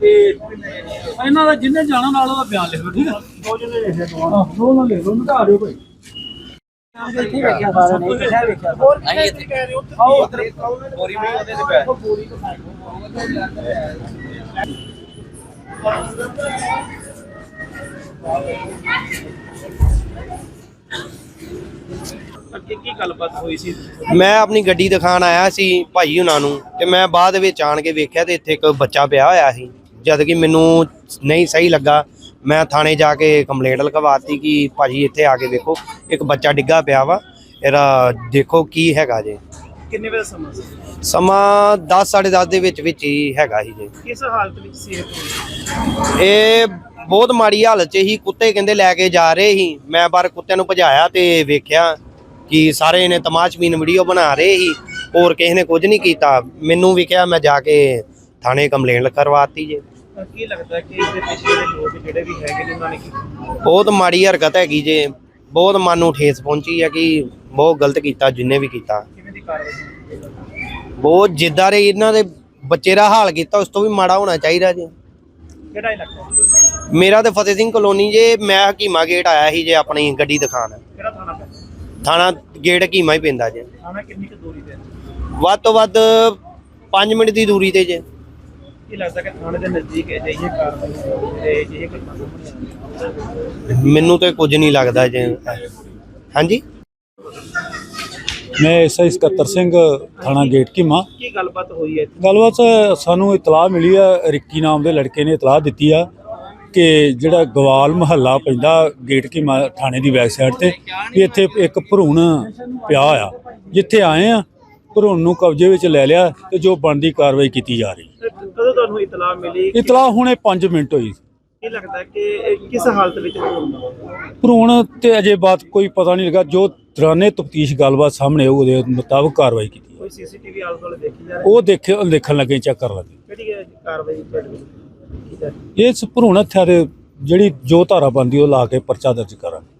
ਤੇ ਇਹਨਾਂ ਦਾ ਜਿੰਨੇ ਜਾਣਾ ਨਾਲ ਉਹਦਾ ਬਿਆਨ ਲਿਖੋ ਠੀਕ ਹੈ? ਦੋ ਜਿਹਨੇ ਲਿਖੇ ਦੋ ਦੋ ਨਾਲ ਲਿਖ ਲਓ ਮਿਟਾ ਦਿਓ ਭਾਈ। ਇੱਥੇ ਵੇਖਿਆ ਸਾਰਿਆਂ ਨੇ ਕਿੱਥੇ ਵੇਖਿਆ ਹੋਰ ਕਿੱਥੇ ਕਹਿ ਰਹੇ ਹੋ ਆਓ। ਉਧਰ ਪੂਰੀ ਵੀ ਉਹਦੇ ਤੇ ਪੈ ਪੂਰੀ ਅੱਗੇ ਕੀ ਗੱਲਬਾਤ ਹੋਈ ਸੀ? ਮੈਂ ਆਪਣੀ ਗੱਡੀ ਦਿਖਾਣ ਆਇਆ ਸੀ ਭਾਈ ਹੁਣਾਂ ਨੂੰ ਤੇ ਮੈਂ ਬਾਅਦ ਵਿੱਚ ਆਣ ਕੇ ਵੇਖਿਆ ਤੇ ਇੱਥੇ ਇੱਕ ਬੱਚਾ ਪਿਆ ਹੋਇਆ ਸੀ। ਜਦ ਕਿ ਮੈਨੂੰ ਨਹੀਂ ਸਹੀ ਲੱਗਾ। ਮੈਂ ਥਾਣੇ ਜਾ ਕੇ ਕੰਪਲੇਂਟ ਲਿਖਵਾਤੀ ਕਿ ਭਾਜੀ ਇੱਥੇ ਆ ਕੇ ਵੇਖੋ ਇੱਕ ਬੱਚਾ ਡਿੱਗਾ ਪਿਆ ਵਾ। ਇਹਦਾ ਦੇਖੋ ਕੀ ਹੈਗਾ ਜੇ। ਕਿੰਨੇ ਵਜੇ ਸਮਾਂ ਸੀ? ਸਮਾਂ 10 10:30 ਦੇ ਵਿੱਚ ਵਿੱਚ ਹੀ ਹੈਗਾ ਸੀ ਜੇ। ਕਿਸ ਹਾਲਤ ਵਿੱਚ ਸੀ ਇਹ? ਇਹ ਬਹੁਤ ਮਾੜੀ ਹਾਲਤ 'ਚ ਹੀ ਕੁੱਤੇ ਕਹਿੰਦੇ ਲੈ ਕੇ ਜਾ ਰਹੇ ਸੀ। ਮੈਂ ਪਰ ਕੁੱਤਿਆਂ ਨੂੰ ਭਜਾਇਆ ਤੇ ਵੇਖਿਆ। ਕਿ ਸਾਰੇ ਨੇ ਤਮਾਸ਼ਬੀਨ ਵੀਡੀਓ ਬਣਾ ਰਹੇ ਸੀ ਹੋਰ ਕਿਸੇ ਨੇ ਕੁਝ ਨਹੀਂ ਕੀਤਾ। ਮੈਨੂੰ ਵੀ ਕਿਹਾ ਮੈਂ ਜਾ ਕੇ ਥਾਣੇ ਕੰਪਲੇਂਟ ਕਰਵਾਤੀ ਜੇ। ਤਾਂ ਕੀ ਲੱਗਦਾ ਕਿ ਇਸ ਦੇ ਪਿੱਛੇ ਦੇ ਲੋਕ ਜਿਹੜੇ ਵੀ ਹੈਗੇ ਨੇ ਉਹਨਾਂ ਨੇ ਕੀ ਬਹੁਤ ਮਾੜੀ ਹਰਕਤ ਹੈਗੀ ਜੇ। ਬਹੁਤ ਮਨ ਨੂੰ ਠੇਸ ਪਹੁੰਚੀ ਹੈ ਕਿ ਬਹੁਤ ਗਲਤ ਕੀਤਾ ਜਿੰਨੇ ਵੀ ਕੀਤਾ। ਕਿਵੇਂ ਦੀ ਕਾਰਵਾਈ ਕੀਤੀ ਹੈ? ਬਹੁਤ ਜਿੱਦਾਂ ਦੇ ਇਹਨਾਂ ਦੇ ਬੱਚੇ ਦਾ ਹਾਲ ਕੀਤਾ ਉਸ ਤੋਂ ਵੀ ਮਾੜਾ ਹੋਣਾ ਚਾਹੀਦਾ ਜੇ। ਕਿਹੜਾ ਇਲਾਕਾ? ਮੇਰਾ ਤੇ ਫਤਿਹ ਸਿੰਘ ਕਲੋਨੀ ਜੇ ਮੈਂ ਹਕੀਮਾ ਗੇਟ ਆਇਆ ਸੀ ਜੇ ਆਪਣੀ ਗੱਡੀ ਦਿਖਾਣ ਕਿਹੜਾ ਥਾਣਾ ਥਾਣਾ ਗੇਟ ਹਕੀਮਾ ਹੀ ਪੈਂਦਾ ਜੇ। ਥਾਣਾ ਕਿੰਨੀ ਕੁ ਦੂਰੀ ਤੇ? ਹੈ? ਵੱਧ ਤੋਂ ਵੱਧ 5 ਮਿੰਟ ਦੀ ਦੂਰੀ ਤੇ ਜੇ। ਕੀ ਲੱਗਦਾ ਕਿ ਥਾਣੇ ਦੇ ਨਜ਼ਦੀਕ ਹੈ ਜਿਹੀ ਕਾਰਵਾਈ ਤੇ ਜਿਹੀ ਘਟਨਾ ਸਾਹਮਣੇ ਆਈ ਮੈਨੂੰ ਤੇ ਕੁਝ ਨਹੀਂ ਲੱਗਦਾ ਜੇ। ਹਾਂਜੀ? ਮੈਂ ਐਸਆਈ ਸਕੱਤਰ ਸਿੰਘ ਥਾਣਾ ਗੇਟ ਕੀਮਾ। ਕੀ ਗੱਲਬਾਤ ਹੋਈ ਹੈ ਇੱਥੇ? ਗੱਲਬਾਤ ਸਾਨੂੰ ਇਤਲਾਹ ਮਿਲੀ ਆ ਰਿੱਕੀ ਨਾਮ ਦੇ ਲੜਕੇ ਨੇ ਇਤਲਾਹ ਦਿੱਤੀ ਆ। ਕਿ ਜਿਹੜਾ ਗਵਾਲ ਮਹੱਲਾ ਪੈਂਦਾ ਗੇਟ ਕੀਮਾ ਥਾਣੇ ਦੀ ਸਾਈਡ ਤੇ ਵੀ ਇੱਥੇ ਇੱਕ ਭਰੂਣ ਪਿਆ ਆ। ਜਿੱਥੇ ਆਏ ਆ ਭਰੂਣ ਨੂੰ ਕਬਜ਼ੇ ਵਿੱਚ ਲੈ ਲਿਆ ਤੇ ਜੋ ਬਣਦੀ ਕਾਰਵਾਈ ਕੀਤੀ ਜਾ ਰਹੀ ਕਦੋਂ ਤੁਹਾਨੂੰ ਇਤਲਾਹ ਮਿਲੀ ਇਤਲਾਹ ਹੁਣੇ 5 ਮਿੰਟ ਹੋਈ। ਕੀ ਲੱਗਦਾ ਕਿ ਇਹ ਕਿਸ ਹਾਲਤ ਵਿੱਚ ਹੋਊਗਾ ਭਰੂਣ ਤੇ ਅਜੇ ਬਾਤ ਕੋਈ ਪਤਾ ਨਹੀਂ ਲੱਗਾ। ਜੋ ਦੌਰਾਨੇ ਤਫਤੀਸ਼ ਗੱਲਬਾਤ ਸਾਹਮਣੇ ਉਹਦੇ ਮੁਤਾਬਕ ਕਾਰਵਾਈ ਕੀਤੀ ਕੋਈ ਸੀਸੀਟੀਵੀ ਆਲੇ ਦੁਆਲੇ ਦੇਖੀ ਜਾ ਰਹੀ ਉਹ ਦੇਖੇ ਦੇਖਣ ਲੱਗੇ ਚੈੱਕ ਕਰਨ ਲੱਗੇ। ਕਿਹੜੀ ਕਾਰਵਾਈ ਤੁਹਾਡੇ ਇਸ ਭਰੂਣ ਹੱਤਿਆ ਦੇ ਜਿਹੜੀ ਜੋ ਧਾਰਾ ਬੰਦੀ ਉਹ ਲਾ ਕੇ ਪਰਚਾ ਦਰਜ ਕਰਾਂਗੇ।